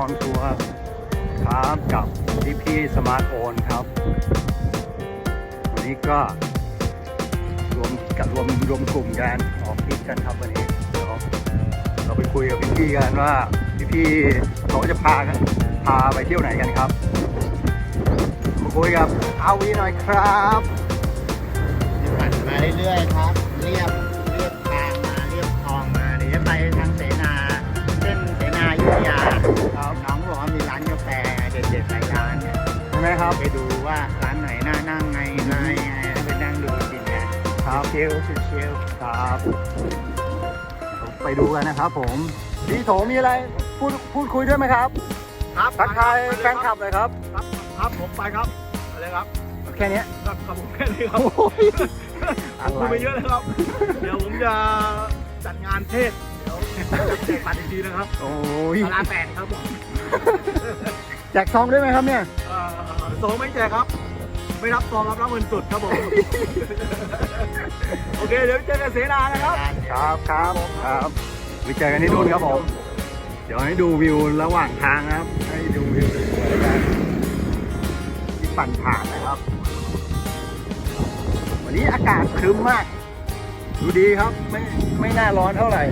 อนทัวร์ครับกับพี่พี่สมาร์ทโฟนครับ วันนี้ก็รวมกับรวมรวมกลุ่มกันออกทริปกันครับวันนี้เดี๋ยวเราไปคุยกับพี่พี่กันว่าพี่พี่เขาจะพากันพาไปเที่ยวไหนกันครับมาคุยกับอาวีหน่อยครับปั่นมาเรื่อยๆครับ เรียบ ช่ไหมครับ ไปดูว่าร้านไหนน่านั่งไงไงไงแล้วไปนั่งดูกินกันครับเชลเชลครับ ไปดูกันนะครับผมพี่โถมีอะไรพูดพูดคุยด้วยไหมครับครับทักทายแฟนคลับเลยครับครับ ครับผมไปครับอะไรครับแค่เนี้ยครับครับผมแค่นี้ครับโอ้ยผมคุยไปเยอะเลยครับ เดี๋ยวผมจะจัดงานเทศเดี๋ยวจะแจกบัตรอีกทีนะครับ โอ้ยตลาดแปดครับผม แจกซองด้วยไหมครับเนี่ยเอ่อซองไม่แจกครับ ไม่รับซองครับรับเงินสดครับผม โอเค เดี๋ยวเจอกันเสนานะครับ ครับครับครับไปเจอกันที่นู่นครับผม เดี๋ยวให้ดูวิวระหว่างทางนะครับ ให้ดูวิวสวยๆกันที่ปั่นผ่านนะครับ วันนี้อากาศครึ้มมาก ดูดีครับไม่ไม่น่าร้อนเท่าไหร่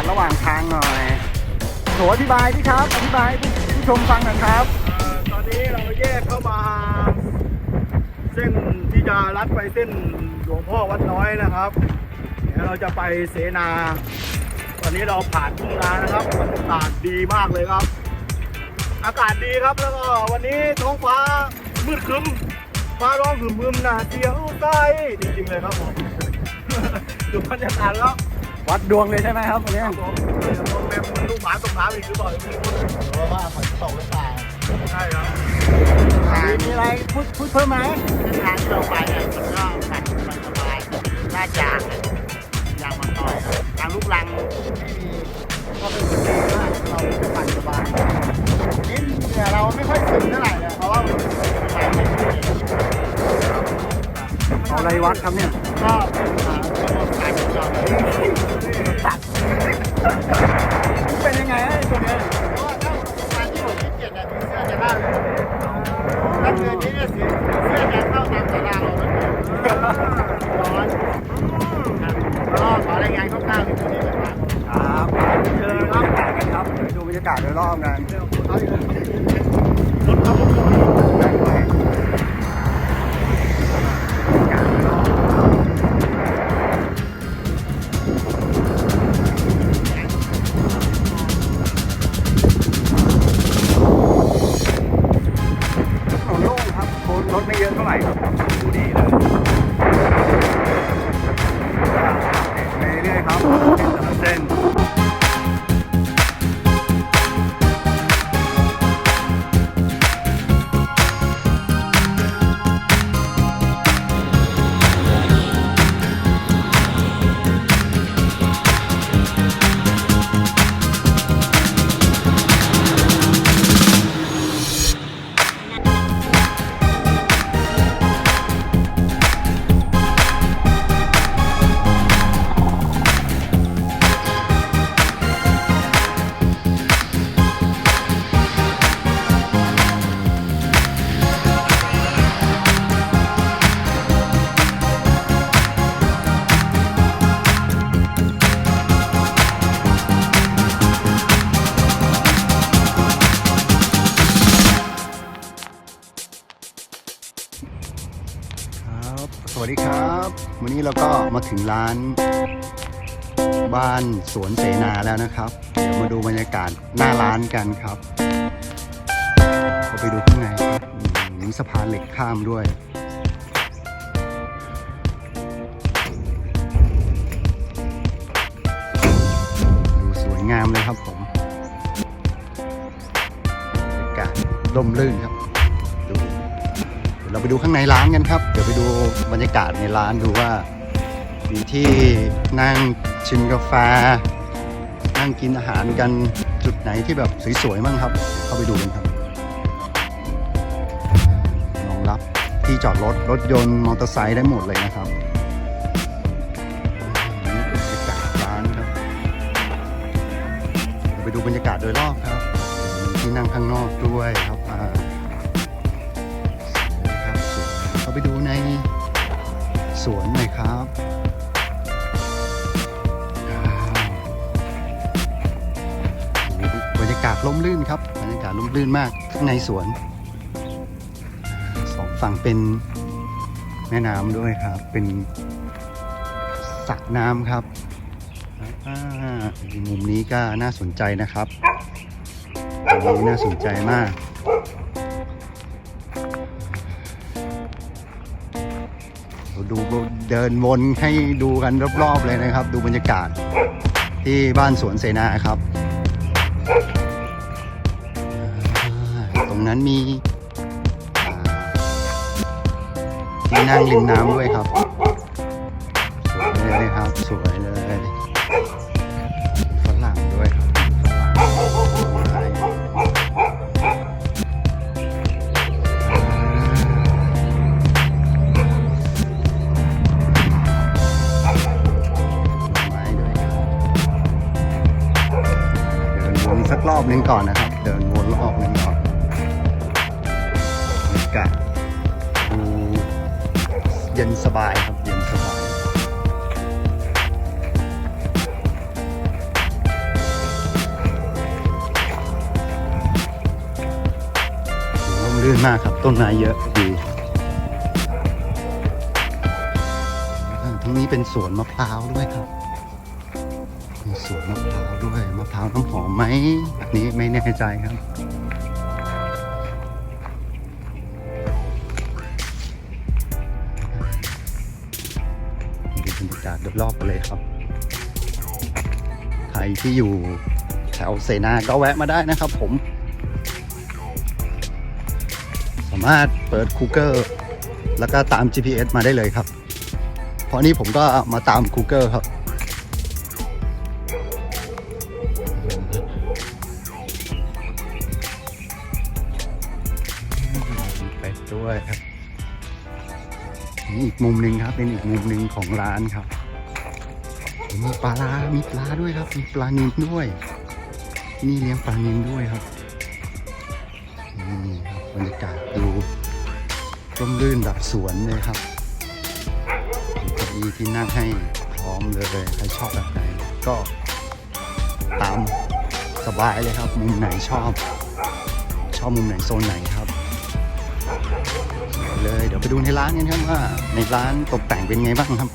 ศระหว่างทางหน่อยโถอธิบายที่ครับ อธิบายให้ผู้ชมฟังหน่อยครับออตอนนี้เราแยกเข้ามา เส้นที่จะลัดไปเส้นหลวงพ่อวัดน้อยนะครับ เดี๋ยวเราจะไปเสนา ตอนนี้เราผ่านทุ่งนานะครับบรรยากาศดีมากเลยครับ อากาศดีครับแล้วก็วันนี้ท้องฟ้ามืดครึ้มฟ้าร้องหึมๆนะเดียวใต้จริงๆเลยครับผมดูบรรยากาศแล้ว วัดดวงเลยใช่ไหมครับวันนี้ครับผมเดี๋ยวผมแม่มันลูกหมาตกน้ำอีกหรือเปล่าไม่รู้เพราะว่าฝนตกหรือเปล่าใช่ครับทางมีอะไรพูดพูดเพิ่มไหมเส้นทางที่เราไปเนี่ยมันก็ปั่นมันสบายลาดยางเนี่ยยางมาต่อยทางลูกลังไม่มีก็เป็นสิ่งที่ว่าเราจะปั่นสบายนี่เนี่ยเราไม่ค่อยถึงเท่าไหร่เลยเพราะว่ามันไปไม่ถึงเอาอะไรวัดครับเนี่ยก็ ยากาศโดยรอบกันรถขับรถถนนโล่งครับคนรถไม่เยอะเท่าไหร่ครับดูดีเลยไปเรื่อยครับเส้น วันนี้เราก็มาถึงร้าน บ้านสวนเสนาแล้วนะครับเดี๋ยวมาดูบรรยากาศหน้าร้านกันครับเราไปดูข้างในครับมีสะพานเหล็กข้ามด้วยดูสวยงามเลยครับผมบรรยากาศร่มรื่นครับ เราไปดูข้างในร้านกันครับ เดี๋ยวไปดูบรรยากาศในร้านดูว่า มีที่นั่งชิมกาแฟ นั่งกินอาหารกันจุดไหนที่แบบสวยๆบ้างครับ เข้าไปดูกันครับรองรับที่จอดรถรถยนต์มอเตอร์ไซค์ได้หมดเลยนะครับบรรยากาศร้านครับ ไปดูบรรยากาศโดยรอบครับมีที่นั่งข้างนอกด้วยครับ สวนหน่อยครับบรรยากาศร่มรื่นครับบรรยากาศร่มรื่นมากข้างในสวนสองฝั่งเป็นแม่น้ำด้วยครับ เป็นสระน้ำครับอ่ามุมนี้ก็น่าสนใจนะครับมุมนี้น่าสนใจมาก ดูเดินวนให้ดูกันรอบๆเลยนะครับ ดูบรรยากาศที่บ้านสวนเสนาครับ ตรงนั้นมีที่นั่งริมน้ำด้วยครับ อบหนึงก่อนนะครับ เดินวนรอบหนึงก่อนบรรยากาศดูเย็นสบายครับเย็นสบายร่มรื่นมากครับ ต้นไม้เยอะดีทั้งนี้เป็นสวนมะพร้าวด้วยครับ สวนมะพร้าวด้วยมะพร้าวน้ำหอมไหมอันนี้ไม่แน่ใจครับดูบรรยากาศรอบๆไปเลยครับ ใครที่อยู่แถวเสนาก็แวะมาได้นะครับผม สามารถเปิด Google แล้วก็ตาม GPS มาได้เลยครับ เพราะนี่ผมก็มาตาม Google ครับ มุมหนึ่งครับ เป็นอีกมุมหนึ่งของร้านครับ มีปลาลามีปลาด้วยครับ มีปลานิลด้วย นี่เลี้ยงปลานิลด้วยครับนี่ครับบรรยากาศดูร่มรื่นแบบสวนเลยครับมีเก้าอี้ที่นั่งให้พร้อมเลยใครชอบแบบไหนก็ตามสบายเลยครับ มุมไหนชอบ ชอบมุมไหนโซนไหนครับ เลย เดี๋ยวไปดูในร้านกันครับว่า ในร้านตกแต่งเป็นไงบ้างครับ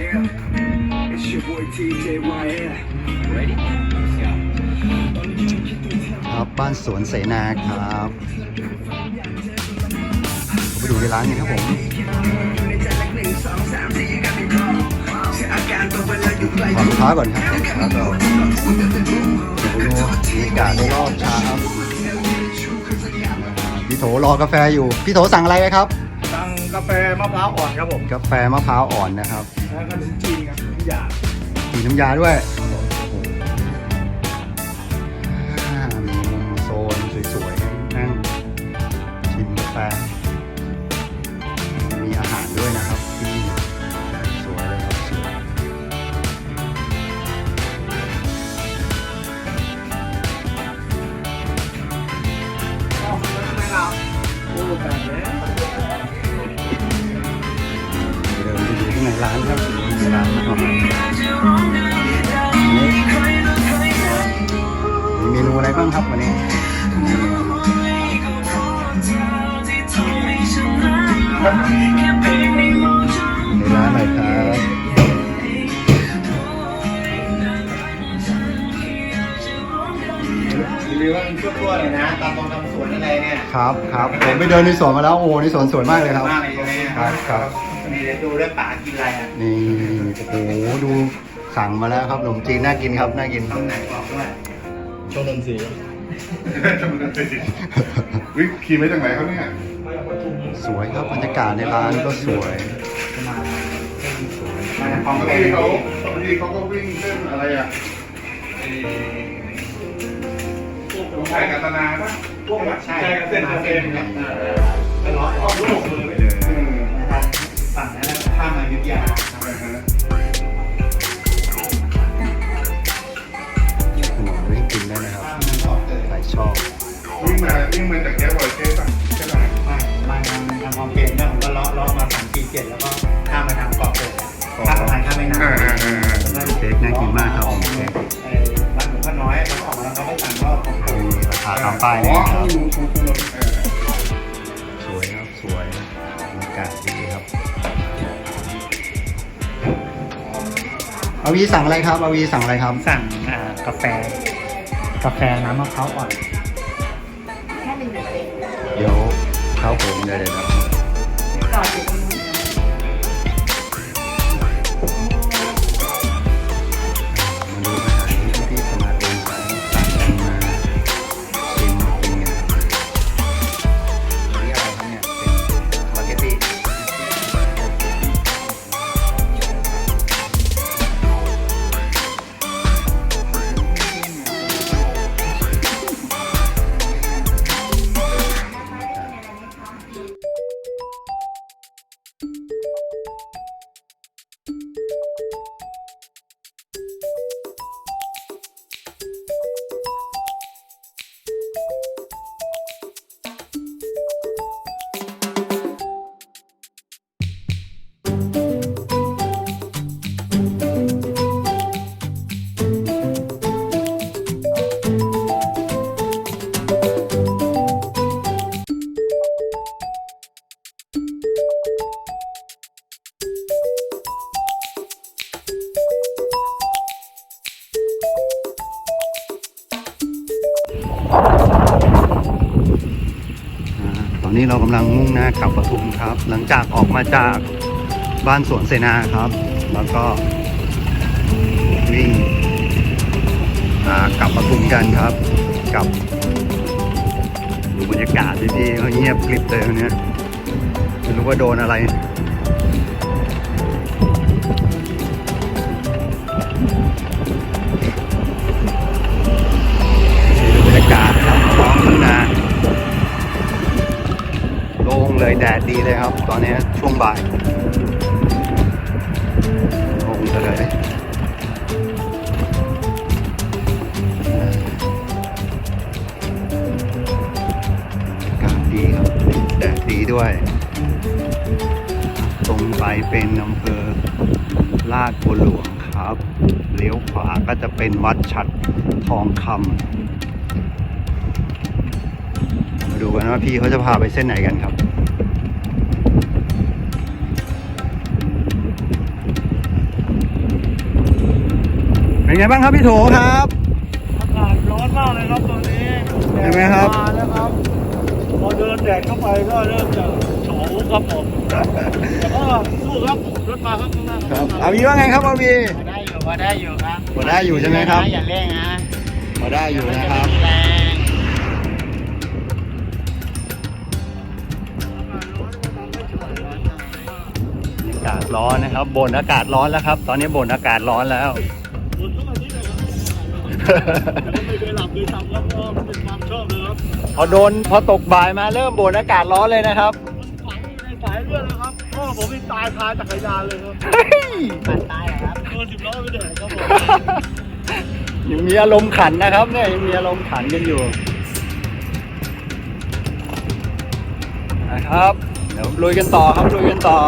Yeah, it's your boy TJYL. Ready? ครับบ้านสวนเสนาครับไปดูในร้านกันครับผม ขอลูกค้าก่อนครับแล้วก็เดี๋ยวดูบรรยากาศรอบๆเช้าพี่โถรอกาแฟอยู่ พี่โถสั่งอะไรไหมครับ สั่งกาแฟมะพร้าวอ่อนครับผม กาแฟมะพร้าวอ่อนนะครับ แล้วก็ลิ้นจี่ครับทุกอย่างมีน้ำยาด้วย นทั่วๆเลยนะตามตรงตามสวนอะไรเนี่ยครับครับผมไปเดินในสวนมาแล้วโอ้ในสวนสวยมากเลยครับมากเลยใช่ไหมครับครับนี่เดี๋ยวดูด้วยป่ากินอะไรอะนี่โอ้โหดูสั่งมาแล้วครับขนมจีนน่ากินครับน่ากินตำแหน่งบอกด้วยโชว์ดนตรีวิขี่มาจากไหนครับเนี่ยสวยครับบรรยากาศในร้านก็สวยมามาจากคลองบางเปทีนเขาบางทีเขาก็วิ่งเส้นอะไรอะ ไอ้กัตนาปะพวกใช่เส้นเส้นครับตลอดออกลูกเลยนะครับฝั่งนั้นข้ามมายุทธยาขนมให้กินได้นะครับข้ามมาต่อเกิดใครชอบวิ่งมาวิ่งมาจากแก้วบอเทสป่ะใช่ไหมมามาทางทางคลองเปนเนี่ยผมก็ลาะเลาะมาสามปีเจ็ดแล้วก็ข้ามมาทางเกาะเกิดข้ามสะพานข้ามแม่น้อ่าอ่าอ่าำเค้กน่ากินมากครับออกเค้กไอ้บ้านหลวงพ่อน้อยแล้วก็ออกมาแล้วเขาก็สั่งว่าาคาตามป้ายเลยอ๋อนะครับรู้รู้รู้เออสวยครับสวยบรรยากาศดีครับอาวีสั่งอะไรครับอาวีสั่งอะไรครับ สั่งอ่ากาแฟ กาแฟน้ำมะพร้าวอ่อน เดี๋ยวเข้าผมเดี๋ยวเดี๋ยว กำลังมุ่งหน้ากลับปทุมครับ หลังจากออกมาจากบ้านสวนเสนาครับ แล้วก็วิ่งกลับปทุมกันครับกับดูบรรยากาศดีๆเขาเงียบกริบเลยวันเนี้ยไม่รู้ว่าโดนอะไร ล่งเลยแดดดีเลยครับ ตอนนี้ช่วงบ่ายโล่งเลยอากาศดีครับ แดดดีด้วย ตรงไปเป็นอำเภอลาดบัวหลวงครับ เลี้ยวขวาก็จะเป็นวัดฉัดทองคำมาดูกันว่าพี่เขาจะพาไปเส้นไหนกันครับ เป็นไงบ้างครับพี่โถครับ อากาศร้อนมากเลยครับตอนนี้เห็นไหมครับ แดดมาแล้วครับ พอเดินแดดเข้าไปก็เริ่มจะโฉครับผมแต่ก็สู้ครับรถมาครับข้างหน้าครับอาวีว่าไงครับอาวีพอได้อยู่พอได้อยู่ครับพอได้อยู่ใช่ไหมครับอย่าเร่งนะมาได้อยู่นะครับ แรงอากาศร้อนนะครับบ่นอากาศร้อนแล้วครับ ตอนนี้บ่นอากาศร้อนแล้ว บนเข้ามาที่ไหนครับไม่เคยหลับเลยทำครับเพราะมันเป็นความชอบเลยครับพอโดนพอตกบ่ายมาเริ่มบ่นอากาศร้อนเลยนะครับฝังในสายเลือดเลยครับพ่อผมมีตายคาจักรยานเลยครับปัดตายเหรอครับโดนสิบล้อไปแดดครับผมยังมีอารมณ์ขันนะครับเนี่ยยังมีอารมณ์ขันกันอยู่นะครับเดี๋ยวลุยกันต่อครับลุยกันต่อ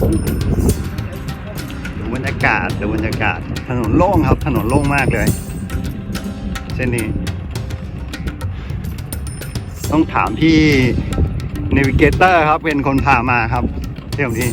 ดูบ รรยากาศดูบรรยากาศ ถนนโล่งครับ ถนนโล่งมากเลยเส้นนี้ ต้องถามพี่เนวิเกเตอร์ครับเป็นคนพามาครับเที่ยวนี้